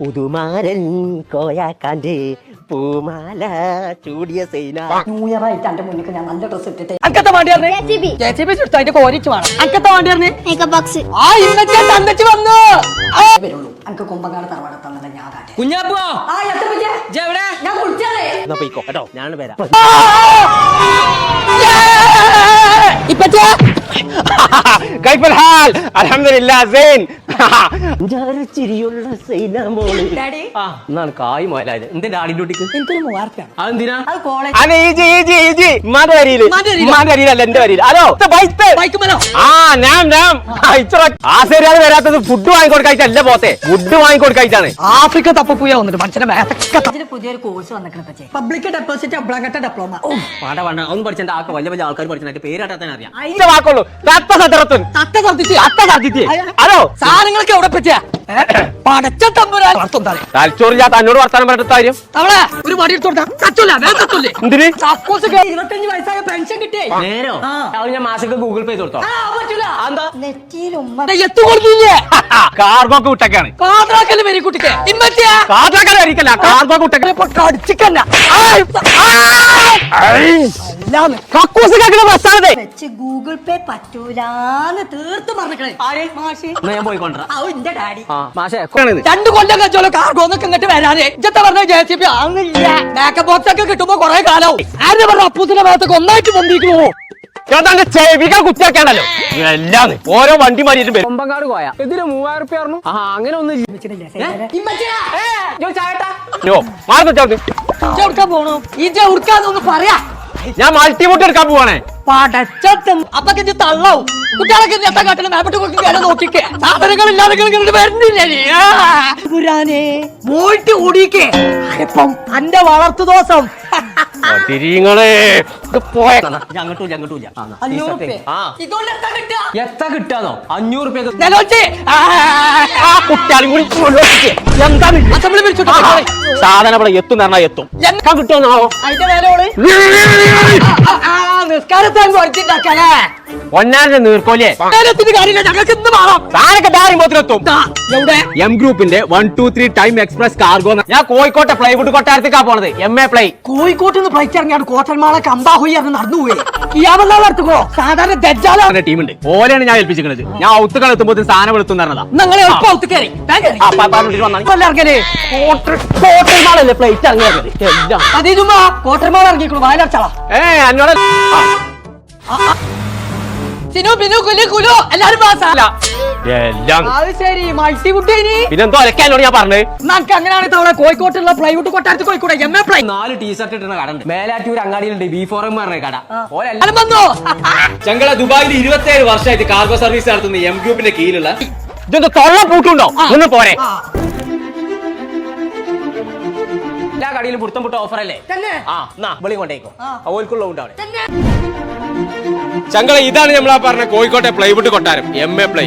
പുതുമാരൻ കോയാക്കാന്റെ പൂമാല ചൂടിയ Saina new year ആയിട്ട് എന്റെ മുന്നിൽ ഞാൻ നല്ല ഡ്രസ് ഇട്ടിട്ട് അക്കത്തെ വണ്ടി പറഞ്ഞേ ജെ സി ബി ചുട്ടു അതിന്റെ കോരിച്ച് വേണം അക്കത്തെ വണ്ടി ബോക്സ് ആ ഇന്നത്തെ വന്നു ആ, വരുള്ളൂ എനിക്ക് കുമ്പങ്ങാട് തറവാടത്തന്നല്ല ഞാൻ കുഞ്ഞാപ്പോ ഞാൻ എന്നാ പോയിക്കോ കേട്ടോ ഞാൻ വരാം ഇപ്പച്ചാ കൈഫൽ ഹാൽ الحمد لله زين സൈന മോൾ. ഡാഡി ആ എന്നാണ് കായ് മോലായത് എന്റെ ഡാഡി ഡ്യൂട്ടിക്ക് എനിക്കൊരു മൂവാർക്കാണ് അതെന്തിനാ ഫുഡ് വാങ്ങിക്കൊടുക്കായിട്ടല്ല പോത്തെ. ഫുഡ് വാങ്ങിക്കൊടുക്കായിട്ടാണ്. ആഫ്രിക്ക തപ്പപ്പൂയ വന്നിട്ട് മേത്തൊക്കെ പുതിയൊരു കോഴ്സ് വന്നിട്ടുണ്ട് പച്ചേ പബ്ലിക് ഡെപ്പോസിറ്റ് അബ്ലാങ്കട്ട ഡിപ്ലോമ പാട വേണ്ട. ഒന്നും പഠിച്ചാൽ ആൾക്കാർ വലിയ വലിയ ആൾക്കാർ പഠിച്ചാൽ പേരാട്ടാൻ അറിയാം. അതിന്റെ വാക്കുള്ളൂ. സാധനങ്ങളൊക്കെ എവിടെ പറ്റിയ? പടച്ച തമ്പുരാൻ. വളർത്തും താഴെ തലച്ചോറില്ലാത്ത എന്നോട് വർത്താനം പറഞ്ഞിട്ട് കാര്യം? അവളെ ഒരു ഇരുപത്തഞ്ച് വയസ്സായ പെൻഷൻ കിട്ടിയേ. നേരോ? ഞാൻ മാസക്ക് ഗൂഗിൾ പേ കൊടുത്തോ. വരി കുട്ടിക്ക്. കടിച്ചിക്കല്ല കക്കൂസ് കേൾക്കുന്ന ബസ്സാണത് വെച്ച് ഗൂഗിൾ പേ പറ്റൂലാന്ന് തീർത്ത് പറഞ്ഞേ ആര്? മാഷി. എന്നാ ഞാൻ പോയിക്കൊണ്ടാ ആ എന്റെ ഡാഡി. ആ മാഷേ രണ്ടു കൊല്ലം കഴിച്ചോളൂ കാർഗോന്നൊക്കെ ഇങ്ങോട്ട് വരാനേ. ഇജ്ജത്തെ പറഞ്ഞ? ജെ സി ബി ആന്നില്ല മേക്കപ്പ് ബോക്സ് ഒക്കെ കിട്ടുമ്പോ കൊറേ കാലാവും. ആരുടെ പറഞ്ഞ അപ്പൂസിന്റെ ഭാഗത്തൊക്കെ ഒന്നായിട്ട് പൊന്തിക്കുമോ ചേട്ടാ ചെവികൾ കുത്തിയാക്കാണല്ലോ എല്ലാം ഓരോ വണ്ടി മാറിയിട്ട് വരും. കൊമ്പങ്കാട് പോയ. ഇതിന് മൂവായിരം റുപ്യ പറഞ്ഞു ആ അങ്ങനെ ഒന്നും ഇല്ല. വെച്ചിട്ടില്ലേ ഇജ എവിടുക്കാൻ പോണു? പറയാ. ഞാൻ മൾട്ടിമോട്ട് എടുക്കാൻ പോവാണേ. പടച്ചത്തും അപ്പൊ ഇജ്ജ് തള്ളാവും. കുട്ടികളൊക്കെ എത്താൻ കാട്ടിലും മേപ്പെട്ട് കൊടുക്കും കേട്ടോ നോക്കിക്കേ. സാധനങ്ങൾ ഇല്ലാതെ ഇങ്ങോട്ട് വരുന്നില്ല നീ? ആ. പുരാനേ പോയിട്ട് ഓടിക്കേ. ഇപ്പം അന്റെ വളർത്തു ദോഷം തിരിങ്ങളെ എത്ര കിട്ടാന്നോ? അഞ്ഞൂറ് റുപ്യ സാധനം ഇവിടെ എത്തും പറഞ്ഞാ എത്തും. എന്താ കിട്ടുമെന്നാവോ നിസ്കാരത്താൻ കുറച്ചിണ്ടാക്കണേ ഒന്നാന്റെ നീർക്കോലിയെ. എം ഗ്രൂപ്പിന്റെ one two three time express cargo ഞാൻ കോഴിക്കോട്ടെ പ്ലൈവുഡ് കൊട്ടാരത്തേക്കാ പോണത് എം എ പ്ലൈ കോഴിക്കോട്ട് നിന്ന് ഫ്ലൈറ്റ് ഇറങ്ങിയാണ് കോട്ടന്മാളെ കമ്പാഹുയി അത് ഇയാളെ നടത്തുകോ സാധാരണ ദജ്ജാലാണ് ടീമുണ്ട് ഓലെയാണ് ഞാൻ ഏൽപ്പിച്ചിരിക്കുന്നത് ഞാൻ ഔത്തുകൾ എത്തുമ്പോൾ സാധനം എടുത്തു പറഞ്ഞതാ. നിങ്ങളെ എളുപ്പം പ്ലേറ്റ് ഇറങ്ങിയത്? എല്ലാം. ഇറങ്ങിക്കണു വയലടച്ചാളാ ഏ എന്നോട് സിനു ബിനു കുലു കുലു എല്ലാരും പാസാ എല്ലാം. അത് ശരി മൾട്ടി കുട്ടീനി പിന്നെന്തോ ഞാൻ പറഞ്ഞത്? നമുക്ക് അങ്ങനെയാണെങ്കിൽ തവണ കോഴിക്കോട്ടുള്ള പ്ലൈവുഡ് എം എ പ്ലൈ നാല് ടീഷർട്ട് ഇട്ടുന്ന കട ഉണ്ട്. മേലാറ്റൂർ അങ്ങാടിയിലുണ്ട് ബി ഫോർ എം പറഞ്ഞ കട. വന്നു. ചങ്കള ദുബായിൽ ഇരുപത്തിയേഴ് വർഷമായിട്ട് കാർഗോ സർവീസ് നടത്തുന്ന എം ഗ്രൂപ്പിന്റെ കീഴിലുള്ള ഇതെന്തോ തൊള്ള പൂട്ടുണ്ടോ? ഒന്ന് പോരെ. കടയിലും പുറത്തും പുട്ട ഓഫർ അല്ലേ? തന്നെ. ആ എന്നാ വിളി കൊണ്ടേക്കോ. ഓൽക്കുള്ള ഉണ്ട് അവിടെ. ചങ്കള ഇതാണ് നമ്മളാ പറഞ്ഞ കോഴിക്കോട്ടെ പ്ലൈവുഡ് കൊട്ടാരം എം എ പ്ലൈ